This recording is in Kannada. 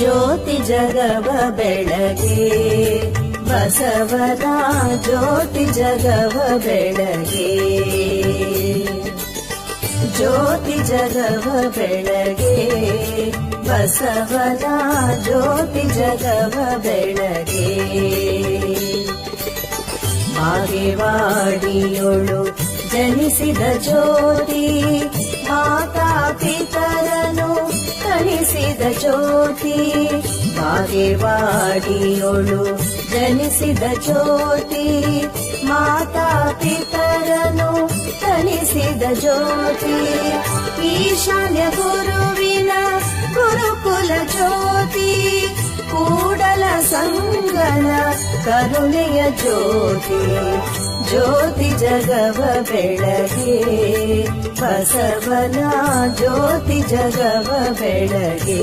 ಜ್ಯೋತಿ ಜಗವ ಬೆಳಗೆ ಬಸವನ ಜ್ಯೋತಿ ಜಗವ ಬೆಳಗೆ ಜ್ಯೋತಿ ಜಗವ ಬೆಳಗೆ ಬಸವನ ಜ್ಯೋತಿ ಜಗವ ಬೆಳಗೆ ಬಾಗೇವಾಡಿಯೊಳು ಜನಿಸಿದ ಜ್ಯೋತಿ, ಮಾತಾ ಕಳಿಸಿದ ಜ್ಯೋತಿ ಬಾಗೇವಾಡಿಯೊಳು ಜನಿಸಿದ ಜ್ಯೋತಿ ಮಾತಾ ಪಿತರನು ಕಳಿಸಿದ ಜ್ಯೋತಿ ಈಶಾನ್ಯ ಗುರುವಿನ ಗುರುಕುಲ ಜ್ಯೋತಿ ಕೂಡಲ ಸಂಗನ ಕರುಣೆಯ ಜ್ಯೋತಿ ಜ್ಯೋತಿ ಜಗವ ಬೆಳಗೆ बसवना ज्योति जगबेडगे